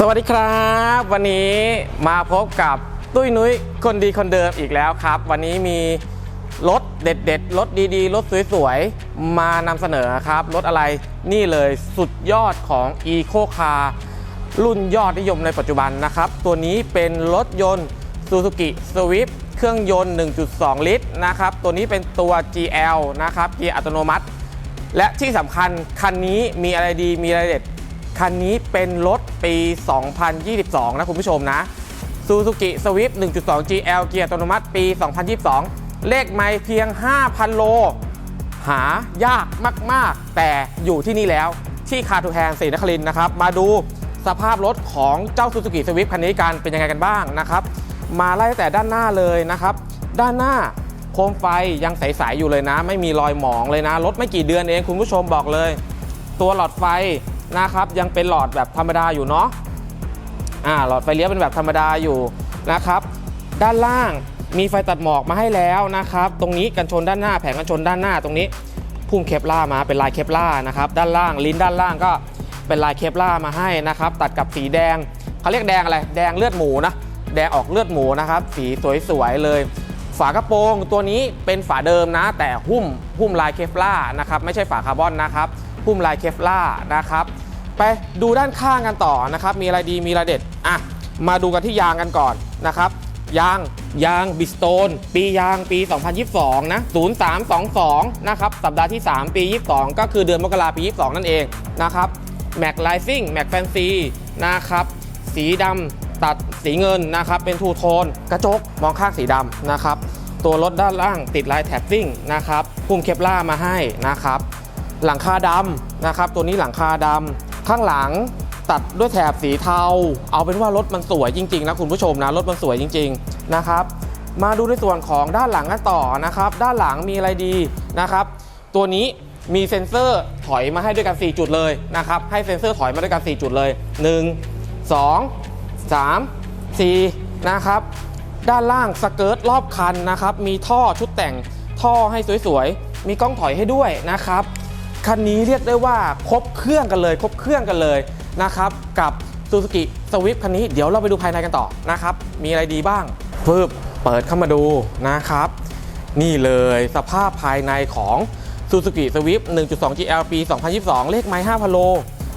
สวัสดีครับ วันนี้มาพบกับตุ้ยนุ้ยคนดีคนเดิมอีกแล้วครับ วันนี้มีรถเด็ดๆรถดีๆรถสวยๆมานำเสนอครับรถอะไรนี่เลยสุดยอดของ Eco Car รุ่นยอดนิยมในปัจจุบันนะครับ ตัวนี้เป็นรถยนต์ Suzuki Swift เครื่องยนต์ 1.2 ลิตรนะครับ ตัวนี้เป็นตัว GL นะครับเกียร์อัตโนมัติ และที่สำคัญคันนี้มีอะไรดีมีอะไรเด็ดคันนี้เป็นรถ ปี 2022 นะคุณผู้ชมนะ Suzuki Swift 1.2 GL เกียร์อัตโนมัติปี 2022 เลขไม่เพียง 5,000 โล หายากมาก ๆ แต่อยู่ที่นี่แล้วที่คาทูแฮงศรีนครินนะครับ มาดูสภาพรถของเจ้า Suzuki Swift คันนี้กันเป็นยังไงกันบ้างนะครับ มาไล่แต่ด้านหน้าเลยนะครับ ด้านหน้าโคมไฟยังใส ๆ อยู่เลยนะ ไม่มีรอยหมองเลยนะ รถไม่กี่เดือนเองคุณผู้ชมบอกเลย ตัวหลอดไฟ นะครับยังเป็นหลอดแบบธรรมดาอยู่เนาะอ่าหลอดไฟเลี้ยวเป็นแบบธรรมดาอยู่นะครับ ด้านล่างมีไฟตัดหมอกมาให้แล้วนะครับ ตรงนี้กันชนด้านหน้าแผงกันชนด้านหน้าตรงนี้พุ่มเคปล่ามาเป็นลายเคปล่านะครับด้านล่างลิ้นด้านล่างก็เป็นลายเคปล่ามาให้นะครับ ตัดกับสีแดงเขาเรียกแดงอะไรแดงเลือดหมูนะแดงออกเลือดหมูนะครับ สีสวยๆเลย ฝากระโปรงตัวนี้เป็นฝาเดิมนะ แต่หุ้มหุ้มลายเคฟล่านะครับไม่ใช่ฝาคาร์บอนนะครับหุ้มลายเคฟล่านะครับ ไปดูด้านข้างกันต่อนะครับ มีอะไรดีมีอะไรเด็ดอะมาดูกันที่ยางกันก่อนนะครับ ยางยางบิสโตนปียางปี 2022 นะ 0322 นะครับ สัปดาห์ที่ 3 ปี 22 ก็คือเดือนมกราปี 22 นั่นเองนะครับแม็กไลซิ่งแม็กแฟนซีนะครับ สีดำตัดสีเงินนะครับ เป็นทูโทน กระจกมองข้างสีดำนะครับ ตัวรถด้านล่างติดลายแท็บซิ่งนะครับพุ่มเคปล่ามาให้นะครับ หลังคาดำนะครับ ตัวนี้หลังคาดำ ข้างหลังตัดด้วยแถบสีเทา เอาเป็นว่ารถมันสวยจริงๆนะคุณผู้ชมนะรถมันสวยจริง ๆนะครับ มาดูในส่วนของด้านหลังกันต่อนะครับ ด้านหลังมีอะไรดีนะครับ ตัวนี้มีเซ็นเซอร์ถอยมาให้ด้วยกัน 4 จุดเลยนะครับ ให้เซ็นเซอร์ถอยมาด้วยกัน 4 จุดเลย 1 2 3 4 นะครับ ด้านล่างสเกิร์ตรอบคันนะครับ มีท่อชุดแต่งท่อให้สวยๆ มีกล้องถอยให้ด้วยนะครับ คันนี้เรียกได้ว่าครบเครื่องกันเลย ครบเครื่องกันเลยนะครับ กับ Suzuki Swift คันนี้เดี๋ยวเราไปดูภายในกันต่อนะครับ มีอะไรดีบ้างปึ๊บเปิดเข้ามาดูนะครับ นี่เลยสภาพภายในของ Suzuki Swift 1.2 GL ปี 2022 เลขไม้5พะโล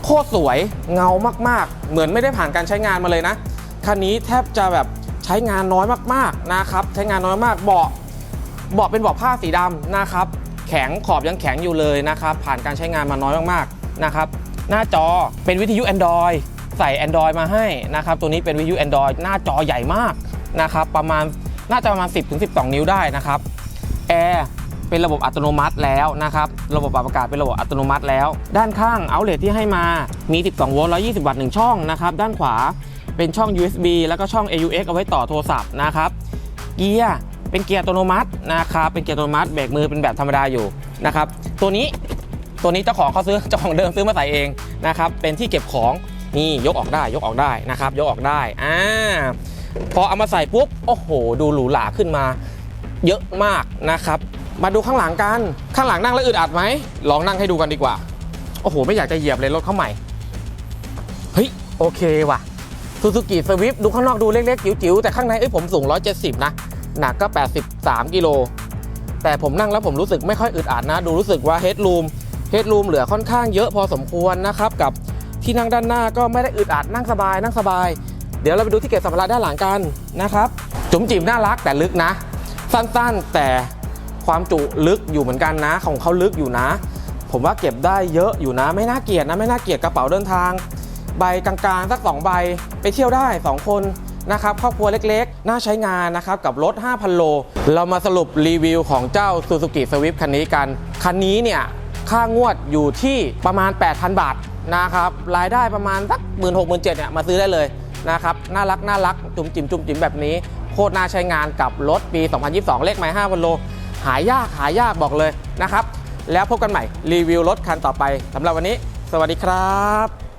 โคตรสวยเงามากๆ เหมือนไม่ได้ผ่านการใช้งานมาเลยนะ คันนี้แทบจะแบบใช้งานน้อยมากๆนะครับ ใช้งานน้อยมากเบาะเบาะเป็นเบาะผ้าสีดำนะครับ แข็งขอบยังแข็งอยู่เลยนะครับ ผ่านการใช้งานมาน้อยมากๆนะครับ หน้าจอเป็นวิทยุ Android ใส่ Android มาให้นะครับ ตัวนี้เป็นวิทยุ Android หน้าจอใหญ่มากนะครับ ประมาณน่าจะประมาณ 10-12 นิ้วได้นะครับแอร์เป็นระบบอัตโนมัติแล้วนะครับ ระบบปรับอากาศเป็นระบบอัตโนมัติแล้ว ด้านข้างเอาเลทที่ให้มา มี 12 โวลต์ 120 วัตต์ 1 ช่องนะครับ ด้านขวาเป็นช่อง USB แล้วก็ช่อง AUX เอาไว้ต่อโทรศัพท์นะครับ เกียร์ เป็นเกียร์อัตโนมัตินะครับเป็นเกียร์อัตโนมัติเบรกมือเป็นแบบธรรมดาอยู่นะครับตัวนี้ตัวนี้เจ้าของเขาซื้อเจ้าของเดิมซื้อมาใส่เองนะครับเป็นที่เก็บของนี่ยกออกได้ยกออกได้นะครับยกออกได้อ่าพอเอามาใส่ปุ๊บโอ้โห ดูหรูหราขึ้นมา เยอะมากนะครับ มาดูข้างหลังกันข้างหลังนั่งแล้วอึดอัดไหมลองนั่งให้ดูกันดีกว่าโอ้โหไม่อยากจะเหยียบเลยรถเข้าใหม่เฮ้ยโอเคว่ะซูซูกิสวิฟดูข้างนอกดูเล็กๆจิ๋วๆแต่ข้างในเอ้ยผมสูง 170 นะ หนักก็ 83 กิโล แต่ผมนั่งแล้วผมรู้สึกไม่ค่อยอึดอัดนะ ดูรู้สึกว่าเฮดรูมเฮดรูมเหลือค่อนข้างเยอะพอสมควรนะครับกับที่นั่งด้านหน้าก็ไม่ได้อึดอัดนั่งสบายนั่งสบาย เดี๋ยวเราไปดูที่เก็บสัมภาระด้านหลังกันนะครับ จุ๋มจิ๋มน่ารักแต่ลึกนะ สั้นๆแต่ความจุลึกอยู่เหมือนกันนะ ของเขาลึกอยู่นะ ผมว่าเก็บได้เยอะอยู่นะ ไม่น่าเกลียดนะ ไม่น่าเกลียดกระเป๋าเดินทาง ใบกลางๆสัก2ใบไปเที่ยวได้ 2 คน นะครับครอบครัวเล็กๆ น่าใช้งานนะครับกับรถ 5,000 โล เรามาสรุปรีวิวของเจ้า Suzuki Swift คันนี้กัน คันนี้เนี่ยค่างวดอยู่ที่ประมาณ 8,000 บาทนะครับรายได้ประมาณสัก1 6 0 0 0 0 7เนี่ยมาซื้อได้เลยนะครับน่ารักน่ารักจุ่มจิ๋มจุ่มจิ๋มแบบนี้ โคตรน่าใช้งานกับรถปี 2022 เลขไม้5,000 โล หายากหายากบอกเลยนะครับแล้วพบกันใหม่รีวิวรถคันต่อไปสำหรับวันนี้ สวัสดีครับ